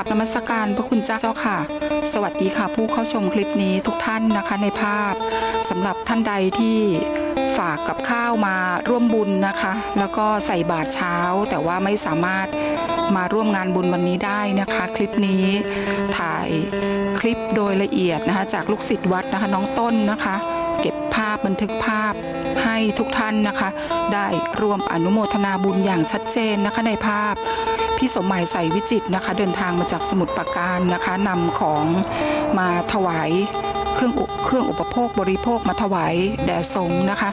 ราบนมัสการพระคุณเจ้าค่ะ สวัสดีค่ะ ผู้เข้าชมคลิปนี้ทุกท่านนะคะในภาพสำหรับท่านใดที่ฝากกับข้าวมาร่วมบุญนะคะ แล้วก็ใส่บาตรเช้า แต่ว่าไม่สามารถมาร่วมงานบุญวันนี้ได้นะคะ คลิปนี้ถ่ายคลิปโดยละเอียดนะคะ จากลูกศิษย์วัดนะคะ น้องต้นนะคะ เก็บภาพบันทึกภาพให้ทุกท่านนะคะ ได้ร่วมอนุโมทนาบุญอย่างชัดเจนนะคะในภาพ พี่สมหมายใส่วิจิตนะคะ เดินทางมาจากสมุทรปราการนะคะนำของมาถวายเครื่องอุเครื่องอุปโภคบริโภคมาถวายแด่สงฆ์นะคะ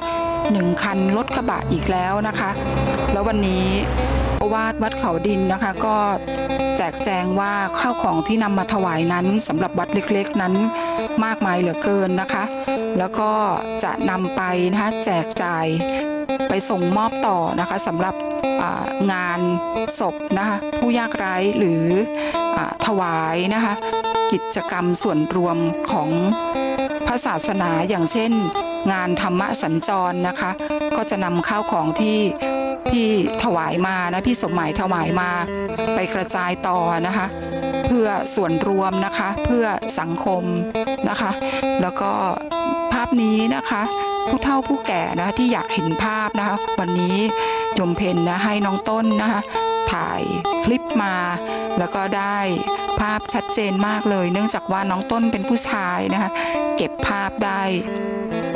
หนึ่งคันรถกระบะอีกแล้วนะคะ แล้ววันนี้วาดวัดเขาดินนะคะ ก็แจกแจงว่าข้าวของที่นำมาถวายนั้นสำหรับวัดเล็กๆนั้นมากมายเหลือเกินนะคะ แล้วก็จะนำไปนะคะแจกจ่ายไปส่งมอบต่อนะคะสำหรับงานศพนะคะผู้ยากไร้หรืออถวายนะคะกิจกรรมส่วนรวมของพระศาสนาอย่างเช่น งานธรรมสัญจรนะคะ ก็จะนำข้าวของที่ที่ถวายมานะพี่สมหมายถวายมาไปกระจายต่อนะคะ อส่วนรวมนะคะ เพื่อสังคมนะคะ แล้วก็ภาพนี้นะคะ ผู้เฒ่าผู้แก่นะะที่อยากเห็นภาพนะคะ วันนี้โยมเพนนะให้น้องต้นนะคะ ถ่ายคลิปมา แล้วก็ได้ภาพชัดเจนมากเลย เนื่องจากว่าน้องต้นเป็นผู้ชายนะคะ เก็บภาพได้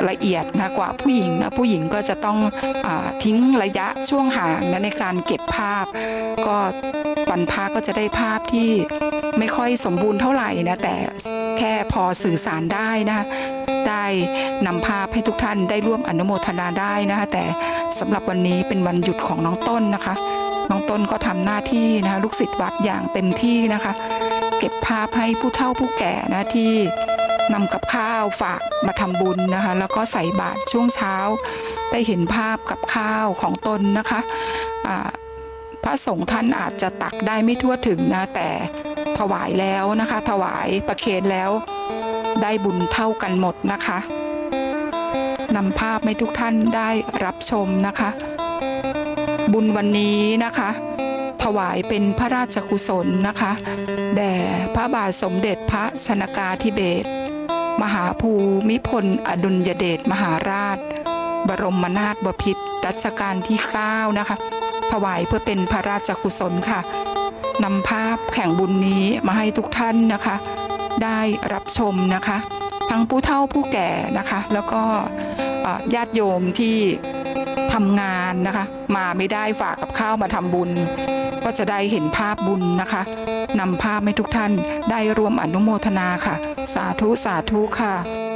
ละเอียดนะกว่าผู้หญิงนะผู้หญิงก็จะต้องอทิ้งระยะช่วงห่างนะในการเก็บภาพ ก็ วันพาก็จะได้ภาพที่ไม่ค่อยสมบูรณ์เท่าไหร่นะแต่แค่พอสื่อสารได้นะคะได้นำภาพให้ทุกท่านได้ร่วมอนุโมทนาได้นะคะแต่สำหรับวันนี้เป็นวันหยุดของน้องต้นนะคะ น้องต้นก็ทำหน้าที่นะคะลูกศิษย์วัดอย่างเต็มที่นะคะ เก็บภาพให้ผู้เฒ่าผู้แก่นะที่นำกับข้าวฝากมาทำบุญนะคะ แล้วก็ใส่บาตรช่วงเช้า ได้เห็นภาพกับข้าวของตนนะคะอ่า พระสงฆ์ท่านอาจจะตักได้ไม่ทั่วถึงนะ แต่ถวายแล้วนะคะ ถวายประเคนแล้วได้บุญเท่ากันหมดนะคะนำภาพให้ทุกท่านได้รับชมนะคะ บุญวันนี้นะคะ ถวายเป็นพระราชกุศลนะคะแด่พระบาทสมเด็จพระชนากาธิเบศรมหาภูมิพลอดุลยเดชมหาราช บรมนาถบพิตรรัชกาลที่ 9 นะคะ ถวายเพื่อเป็นพระราชกุศลค่ะนำภาพแข่งบุญนี้มาให้ทุกท่านนะคะ ได้รับชมนะคะ ทั้งผู้เฒ่าผู้แก่นะคะ แล้วก็ญาติโยมที่ทำงานนะคะ มาไม่ได้ฝากกับข้าวมาทำบุญ ก็จะได้เห็นภาพบุญนะคะนำภาพให้ทุกท่านได้รวมอนุโมทนาค่ะ สาธุสาธุค่ะ